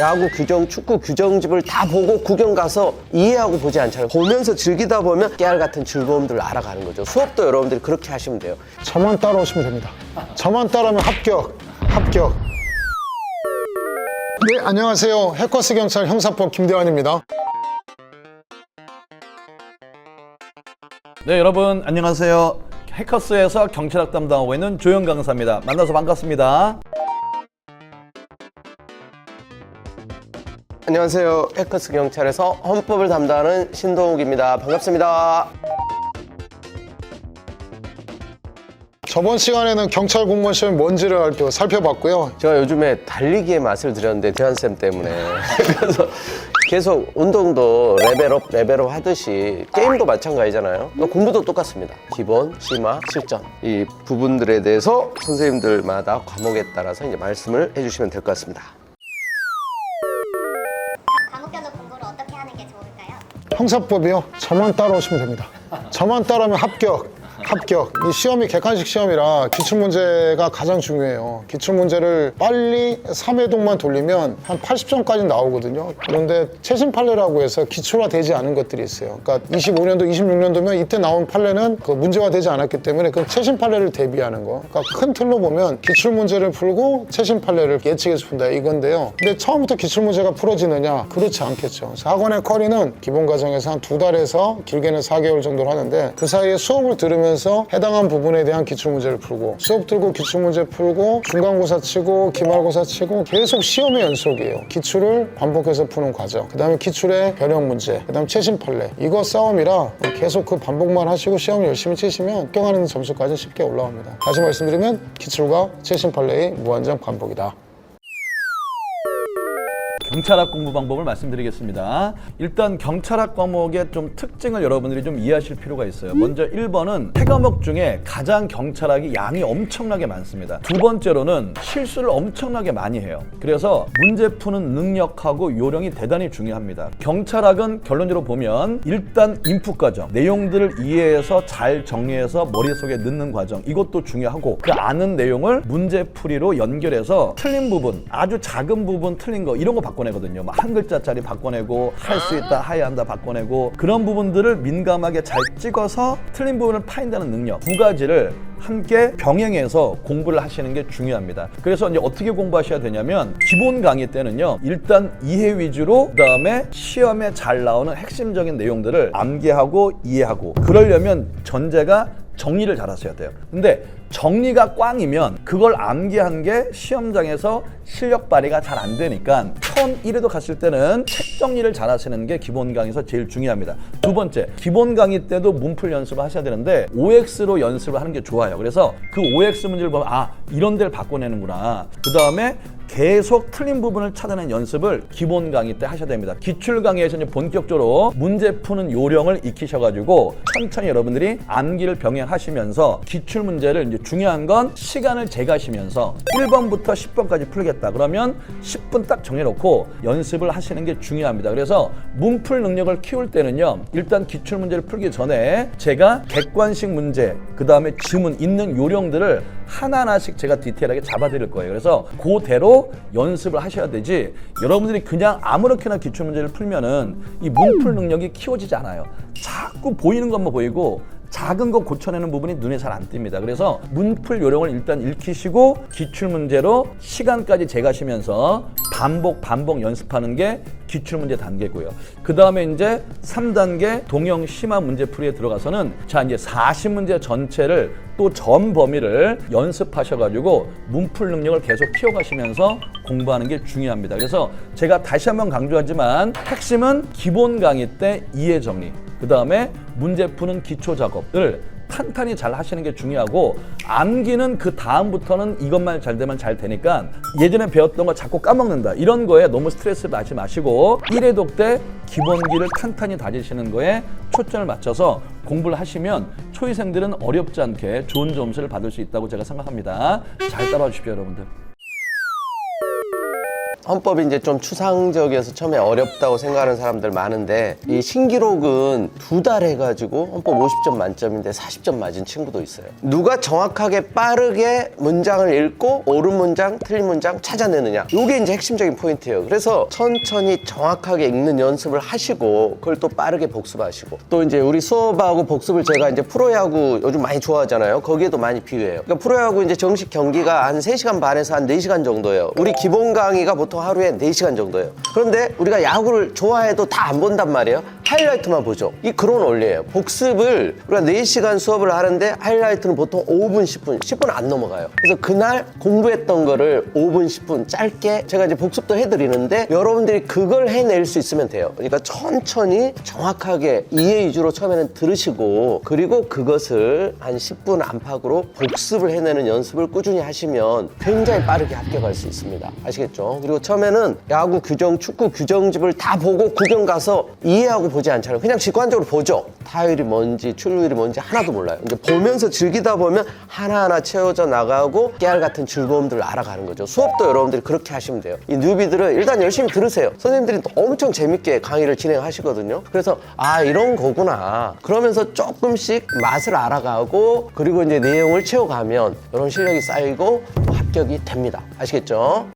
야구 규정, 축구 규정집을 다 보고 구경 가서 이해하고 보지 않잖아요. 보면서 즐기다 보면 깨알 같은 즐거움들을 알아가는 거죠. 수업도 여러분들이 그렇게 하시면 돼요. 저만 따라오시면 됩니다. 저만 따라하면 합격, 합격. 네, 안녕하세요. 해커스 경찰 형사법 김대환입니다. 네, 여러분 안녕하세요. 해커스에서 경찰학 담당하고 있는 조영 강사입니다. 만나서 반갑습니다. 안녕하세요. 해커스 경찰에서 헌법을 담당하는 신동욱입니다. 반갑습니다. 저번 시간에는 경찰 공무원 시험이 뭔지를 또 살펴봤고요. 제가 요즘에 달리기의 맛을 들였는데 대한쌤 때문에 그래서 계속 운동도 레벨업 레벨업 하듯이 게임도 마찬가지잖아요 또 공부도 똑같습니다 기본, 심화, 실전 이 부분들에 대해서 선생님들마다 과목에 따라서 이제 말씀을 해주시면 될 것 같습니다 형사법이요. 저만 따라오시면 됩니다. 저만 따라하면 합격. 합격. 이 시험이 객관식 시험이라 기출문제가 가장 중요해요. 기출문제를 빨리 3회동만 돌리면 한 80점까지 나오거든요. 그런데 최신 판례라고 해서 기초화 되지 않은 것들이 있어요. 그러니까 25년도, 26년도면 이때 나온 판례는 그 문제화 되지 않았기 때문에 그 최신 판례를 대비하는 거. 그러니까 큰 틀로 보면 기출문제를 풀고 최신 판례를 예측해서 푼다 이건데요. 근데 처음부터 기출문제가 풀어지느냐? 그렇지 않겠죠. 학원의 쿼리는 기본 과정에서 한 두 달에서 길게는 4개월 정도를 하는데 그 사이에 수업을 들으면서 해당한 부분에 대한 기출문제를 풀고 수업 들고 기출문제 풀고 중간고사 치고 기말고사 치고 계속 시험의 연속이에요. 기출을 반복해서 푸는 과정. 그 다음에 기출의 변형 문제. 그 다음 최신 판례. 이거 싸움이라 계속 그 반복만 하시고 시험 열심히 치시면 합격하는 점수까지 쉽게 올라옵니다. 다시 말씀드리면 기출과 최신 판례의 무한정 반복이다. 경찰학 공부 방법을 말씀드리겠습니다. 일단 경찰학 과목의 좀 특징을 여러분들이 좀 이해하실 필요가 있어요. 먼저 1번은 세 과목 중에 가장 경찰학이 양이 엄청나게 많습니다. 두 번째로는 실수를 엄청나게 많이 해요. 그래서 문제 푸는 능력하고 요령이 대단히 중요합니다. 경찰학은 결론적으로 보면 일단 인풋 과정, 내용들을 이해해서 잘 정리해서 머릿속에 넣는 과정 이것도 중요하고 그 아는 내용을 문제 풀이로 연결해서 틀린 부분, 아주 작은 부분 틀린 거 이런 거 바꿔 내거든요. 막한 글자짜리 바꿔내고 할 수 있다, 하야 한다 바꿔내고 그런 부분들을 민감하게 잘 찍어서 틀린 부분을 파인다는 능력 두 가지를 함께 병행해서 공부를 하시는 게 중요합니다. 그래서 이제 어떻게 공부하셔야 되냐면 기본 강의 때는요. 일단 이해 위주로 그다음에 시험에 잘 나오는 핵심적인 내용들을 암기하고 이해하고 그러려면 전제가 정리를 잘 하셔야 돼요. 근데 정리가 꽝이면 그걸 암기한 게 시험장에서 실력 발휘가 잘 안 되니까 처음 1회도 갔을 때는 책 정리를 잘 하시는 게 기본 강의에서 제일 중요합니다. 두 번째, 기본 강의 때도 문풀 연습을 하셔야 되는데 OX로 연습을 하는 게 좋아요. 그래서 그 OX 문제를 보면 아, 이런 데를 바꿔내는구나. 그 다음에 계속 틀린 부분을 찾아내는 연습을 기본 강의 때 하셔야 됩니다. 기출 강의에서 이제 본격적으로 문제 푸는 요령을 익히셔가지고 천천히 여러분들이 암기를 병행하시면서 기출 문제를 이제 중요한 건 시간을 재가시면서 1번부터 10번까지 풀겠다. 그러면 10분 딱 정해놓고 연습을 하시는 게 중요합니다. 그래서 문풀 능력을 키울 때는요, 일단 기출 문제를 풀기 전에 제가 객관식 문제, 그 다음에 지문 있는 요령들을 하나하나씩 제가 디테일하게 잡아드릴 거예요. 그래서 그대로 연습을 하셔야 되지 여러분들이 그냥 아무렇게나 기출 문제를 풀면은 이 문풀 능력이 키워지지 않아요. 자꾸 보이는 것만 보이고 작은 거 고쳐내는 부분이 눈에 잘 안 띕니다. 그래서 문풀 요령을 일단 익히시고 기출 문제로 시간까지 재가시면서 반복 반복 연습하는 게 기출 문제 단계고요. 그 다음에 이제 3단계 동형 심화 문제 풀이에 들어가서는 자 이제 40문제 전체를 또 전 범위를 연습하셔가지고 문풀 능력을 계속 키워가시면서 공부하는 게 중요합니다. 그래서 제가 다시 한번 강조하지만 핵심은 기본 강의 때 이해 정리, 그 다음에 문제 푸는 기초 작업을 탄탄히 잘 하시는 게 중요하고 암기는 그 다음부터는 이것만 잘 되면 잘 되니까 예전에 배웠던 거 자꾸 까먹는다. 이런 거에 너무 스트레스 받지 마시고 1회독 때 기본기를 탄탄히 다지시는 거에 초점을 맞춰서 공부를 하시면 초이생들은 어렵지 않게 좋은 점수를 받을 수 있다고 제가 생각합니다. 잘 따라와 주십시오 여러분들 헌법이 이제 좀 추상적이어서 처음에 어렵다고 생각하는 사람들 많은데 이 신기록은 두 달 해가지고 헌법 50점 만점인데 40점 맞은 친구도 있어요. 누가 정확하게 빠르게 문장을 읽고 옳은 문장, 틀린 문장 찾아내느냐. 이게 이제 핵심적인 포인트예요. 그래서 천천히 정확하게 읽는 연습을 하시고 그걸 또 빠르게 복습하시고 또 이제 우리 수업하고 복습을 제가 이제 프로야구 요즘 많이 좋아하잖아요. 거기에도 많이 비유해요. 그러니까 프로야구 이제 정식 경기가 한 3시간 반에서 한 4시간 정도예요. 우리 기본 강의가 보통 하루에 4시간 정도예요. 그런데 우리가 야구를 좋아해도 다 안 본단 말이에요. 하이라이트만 보죠. 이 그런 원리예요. 복습을 우리가 4시간 수업을 하는데 하이라이트는 보통 5분, 10분, 10분 안 넘어가요. 그래서 그날 공부했던 거를 5분, 10분 짧게 제가 이제 복습도 해드리는데 여러분들이 그걸 해낼 수 있으면 돼요. 그러니까 천천히 정확하게 이해 위주로 처음에는 들으시고 그리고 그것을 한 10분 안팎으로 복습을 해내는 연습을 꾸준히 하시면 굉장히 빠르게 합격할 수 있습니다. 아시겠죠? 그리고 처음에는 야구 규정, 축구 규정집을 다 보고 구경 가서 이해하고 보지 않잖아요. 그냥 직관적으로 보죠. 타율이 뭔지, 출루율이 뭔지 하나도 몰라요. 이제 보면서 즐기다 보면 하나하나 채워져 나가고 깨알 같은 즐거움들을 알아가는 거죠. 수업도 여러분들이 그렇게 하시면 돼요. 이 뉴비들은 일단 열심히 들으세요. 선생님들이 엄청 재밌게 강의를 진행하시거든요. 그래서 아 이런 거구나. 그러면서 조금씩 맛을 알아가고 그리고 이제 내용을 채워가면 이런 실력이 쌓이고 합격이 됩니다. 아시겠죠?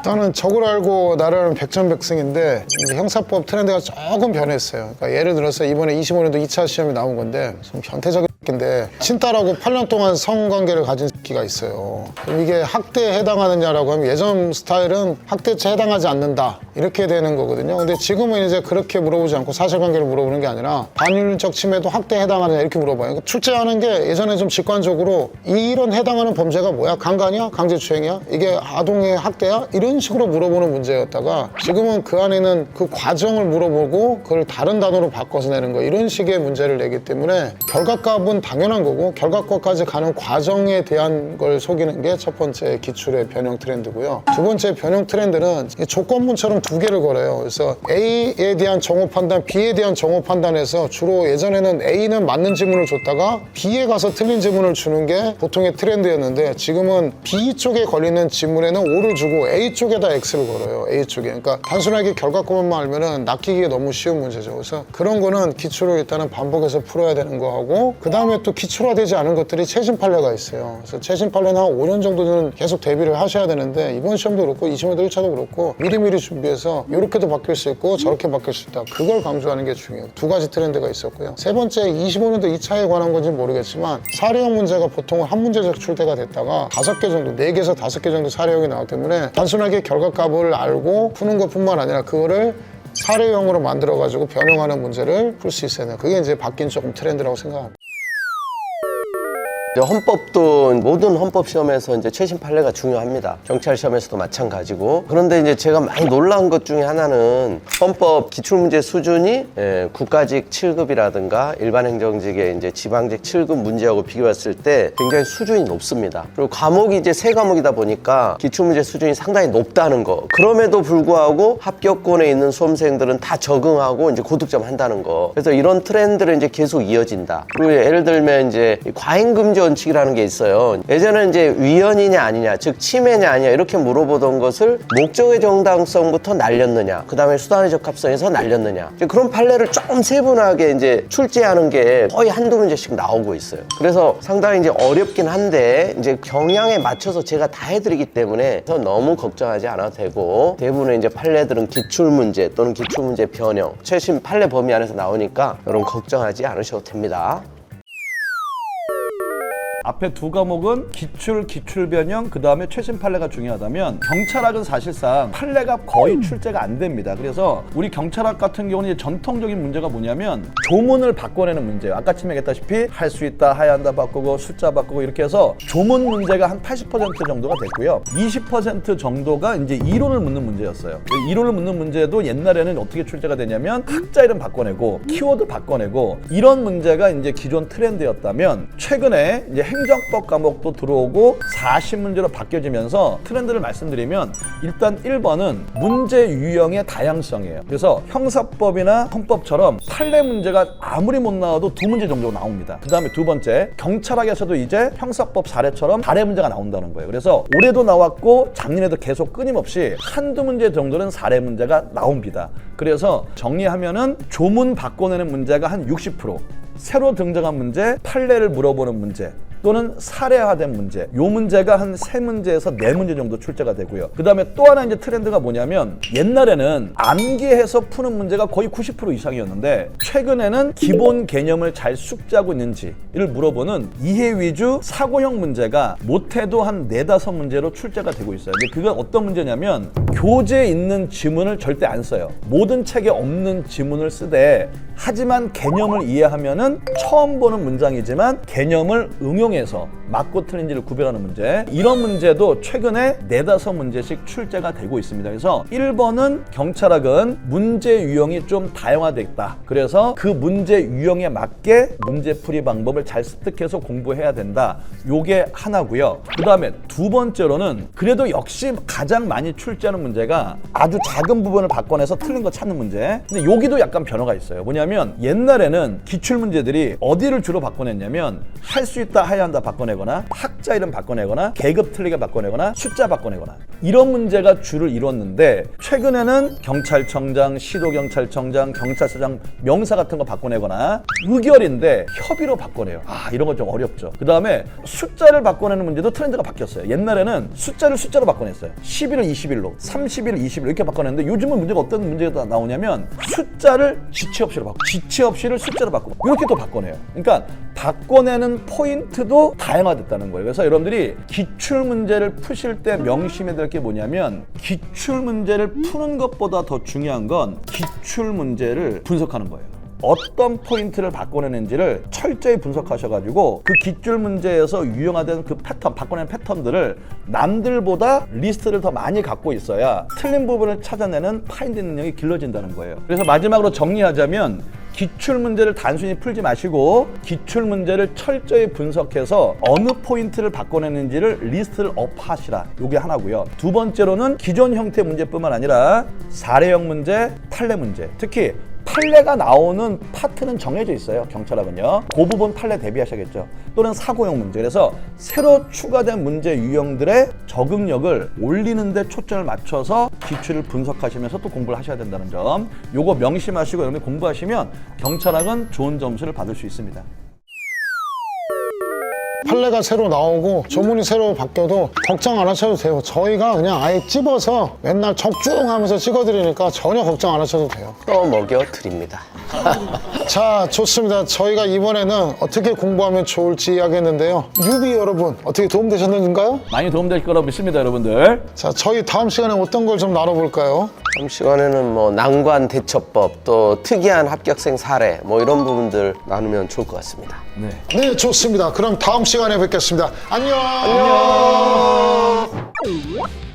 일단은 적을 알고 나라는 백전백승인데 이제 형사법 트렌드가 조금 변했어요. 그러니까 예를 들어서 이번에 25년도 2차 시험이 나온 건데 좀 변태적인 인데 친딸하고 8년 동안 성관계를 가진 새끼가 있어요. 이게 학대에 해당하느냐라고 하면 예전 스타일은 학대죄 해당하지 않는다 이렇게 되는 거거든요. 근데 지금은 이제 그렇게 물어보지 않고 사실관계를 물어보는 게 아니라 반인륜적 침해도 학대에 해당하느냐 이렇게 물어봐요. 그러니까 출제하는 게 예전에 좀 직관적으로 이런 해당하는 범죄가 뭐야? 강간이야? 강제추행이야? 이게 아동의 학대야? 이런 식으로 물어보는 문제였다가 지금은 그 안에는 그 과정을 물어보고 그걸 다른 단어로 바꿔서 내는 거 이런 식의 문제를 내기 때문에 결과값은 당연한 거고 결과값까지 가는 과정에 대한 걸 속이는 게 첫 번째 기출의 변형 트렌드고요. 두 번째 변형 트렌드는 이 조건문처럼 두 개를 걸어요. 그래서 A에 대한 정호 판단, B에 대한 정호 판단에서 주로 예전에는 A는 맞는 지문을 줬다가 B에 가서 틀린 지문을 주는 게 보통의 트렌드였는데 지금은 B 쪽에 걸리는 지문에는 O를 주고 A 쪽에다 X를 걸어요. A 쪽에. 그러니까 단순하게 결과값만 알면은 낚이기가 너무 쉬운 문제죠. 그래서 그런 거는 기출을 일단은 반복해서 풀어야 되는 거하고 그 다음에 또 기출화되지 않은 것들이 최신 판례가 있어요. 그래서 최신 판례는 한 5년 정도는 계속 대비를 하셔야 되는데 이번 시험도 그렇고 20년도 1차도 그렇고 미리미리 준비해서 이렇게도 바뀔 수 있고 저렇게 바뀔 수 있다. 그걸 강조하는 게 중요해요. 두 가지 트렌드가 있었고요. 세 번째 25년도 2차에 관한 건지 모르겠지만 사례형 문제가 보통 한 문제적 출제가 됐다가 다섯 개 정도, 네 개에서 다섯 개 정도 사례형이 나왔기 때문에 단순하게 결과 값을 알고 푸는 것뿐만 아니라 그거를 사례형으로 만들어가지고 변형하는 문제를 풀 수 있어야 돼요. 그게 이제 바뀐 조금 트렌드라고 생각합니다. 이제 헌법도 모든 헌법 시험에서 이제 최신 판례가 중요합니다. 경찰 시험에서도 마찬가지고. 그런데 이제 제가 많이 놀라운 것 중에 하나는 헌법 기출 문제 수준이 예, 국가직 7급이라든가 일반 행정직의 이제 지방직 7급 문제하고 비교했을 때 굉장히 수준이 높습니다. 그리고 과목이 이제 세 과목이다 보니까 기출 문제 수준이 상당히 높다는 거. 그럼에도 불구하고 합격권에 있는 수험생들은 다 적응하고 이제 고득점 한다는 거. 그래서 이런 트렌드를 이제 계속 이어진다. 그리고 예를 들면 이제 이 과잉금지 원칙이라는 게 있어요. 예전에 이제 위헌이냐 아니냐, 즉 침해냐 아니냐 이렇게 물어보던 것을 목적의 정당성부터 날렸느냐, 그 다음에 수단의 적합성에서 날렸느냐. 그런 판례를 좀 세분하게 이제 출제하는 게 거의 한두 문제씩 나오고 있어요. 그래서 상당히 이제 어렵긴 한데 이제 경향에 맞춰서 제가 다 해드리기 때문에 더 너무 걱정하지 않아도 되고 대부분의 이제 판례들은 기출 문제 또는 기출 문제 변형, 최신 판례 범위 안에서 나오니까 여러분 걱정하지 않으셔도 됩니다. 앞에 두 과목은 기출, 기출 변형, 그 다음에 최신 판례가 중요하다면 경찰학은 사실상 판례가 거의 출제가 안 됩니다. 그래서 우리 경찰학 같은 경우는 이제 전통적인 문제가 뭐냐면 조문을 바꿔내는 문제예요. 아까 얘기했다시피 할 수 있다, 하얀다 바꾸고 숫자 바꾸고 이렇게 해서 조문 문제가 한 80% 정도가 됐고요. 20% 정도가 이제 이론을 묻는 문제였어요. 이론을 묻는 문제도 옛날에는 어떻게 출제가 되냐면 학자 이름 바꿔내고 키워드 바꿔내고 이런 문제가 이제 기존 트렌드였다면 최근에 이제 행 정법 과목도 들어오고 40문제로 바뀌어지면서 트렌드를 말씀드리면 일단 1번은 문제 유형의 다양성이에요. 그래서 형사법이나 헌법처럼 판례 문제가 아무리 못 나와도 두 문제 정도 나옵니다. 그 다음에 두 번째 경찰학에서도 이제 형사법 사례처럼 사례 문제가 나온다는 거예요. 그래서 올해도 나왔고 작년에도 계속 끊임없이 한두 문제 정도는 사례 문제가 나옵니다. 그래서 정리하면은 조문 바꿔내는 문제가 한 60%, 새로 등장한 문제, 판례를 물어보는 문제, 또는 사례화된 문제. 요 문제가 한 세 문제에서 네 문제 정도 출제가 되고요. 그 다음에 또 하나 이제 트렌드가 뭐냐면 옛날에는 암기해서 푸는 문제가 거의 90% 이상이었는데 최근에는 기본 개념을 잘 숙지하고 있는지를 물어보는 이해 위주 사고형 문제가 못해도 한 네다섯 문제로 출제가 되고 있어요. 근데 그건 어떤 문제냐면 교재에 있는 지문을 절대 안 써요. 모든 책에 없는 지문을 쓰되 하지만 개념을 이해하면은 처음 보는 문장이지만 개념을 응용 해서 맞고 틀린지를 구별하는 문제. 이런 문제도 최근에 네다섯 문제씩 출제가 되고 있습니다. 그래서 1번은 경찰학은 문제 유형이 좀 다양화돼 있다. 그래서 그 문제 유형에 맞게 문제풀이 방법을 잘 습득해서 공부해야 된다. 요게 하나고요. 그 다음에 두 번째로는 그래도 역시 가장 많이 출제하는 문제가 아주 작은 부분을 바꿔내서 틀린 거 찾는 문제. 근데 여기도 약간 변화가 있어요. 뭐냐면 옛날에는 기출 문제들이 어디를 주로 바꿔냈냐면 할 수 있다 해야 한다 바꿔내 거나 학자 이름 바꿔내거나 계급 틀리게 바꿔내거나 숫자 바꿔내거나 이런 문제가 주를 이뤘는데 최근에는 경찰청장, 시도경찰청장, 경찰서장 명사 같은 거 바꿔내거나 의결인데 협의로 바꿔내요. 아 이런 건 좀 어렵죠. 그 다음에 숫자를 바꿔내는 문제도 트렌드가 바뀌었어요. 옛날에는 숫자를 숫자로 바꿔냈어요. 11을 21로, 30일 21로 이렇게 바꿔냈는데 요즘은 문제가 어떤 문제가 나오냐면 숫자를 지체 없이로 바꿔, 지체 없이를 숫자로 바꾸고 이렇게 또 바꿔내요. 그러니까 바꿔내는 포인트도 다양 화됐다는 거예요. 그래서 여러분들이 기출 문제를 푸실 때 명심해야 될 게 뭐냐면 기출 문제를 푸는 것보다 더 중요한 건 기출 문제를 분석하는 거예요. 어떤 포인트를 바꿔내는지를 철저히 분석하셔가지고 그 기출 문제에서 유용하던 그 패턴, 바꿔내는 패턴들을 남들보다 리스트를 더 많이 갖고 있어야 틀린 부분을 찾아내는 파인드 능력이 길러진다는 거예요. 그래서 마지막으로 정리하자면 기출 문제를 단순히 풀지 마시고 기출 문제를 철저히 분석해서 어느 포인트를 바꿔내는지를 리스트를 업하시라. 요게 하나고요. 두 번째로는 기존 형태 문제뿐만 아니라 사례형 문제, 판례 문제. 특히 판례가 나오는 파트는 정해져 있어요. 경찰학은요. 그 부분 판례 대비하셔야겠죠. 또는 사고형 문제. 그래서 새로 추가된 문제 유형들의 적응력을 올리는 데 초점을 맞춰서 기출을 분석하시면서 또 공부를 하셔야 된다는 점. 요거 명심하시고 여러분이 공부하시면 경찰학은 좋은 점수를 받을 수 있습니다. 판례가 새로 나오고 조문이 새로 바뀌어도 걱정 안 하셔도 돼요. 저희가 그냥 아예 찝어서 맨날 적중하면서 찍어드리니까 전혀 걱정 안 하셔도 돼요. 또 먹여 드립니다. 자, 좋습니다. 저희가 이번에는 어떻게 공부하면 좋을지 이야기했는데요. 유비 여러분, 어떻게 도움되셨는가요? 많이 도움될 거라고 믿습니다, 여러분들. 자, 저희 다음 시간에 어떤 걸 좀 나눠볼까요? 다음 시간에는 뭐 난관 대처법 또 특이한 합격생 사례 뭐 이런 부분들 나누면 좋을 것 같습니다. 네. 네, 좋습니다. 그럼 다음 시간에 뵙겠습니다. 안녕! 안녕.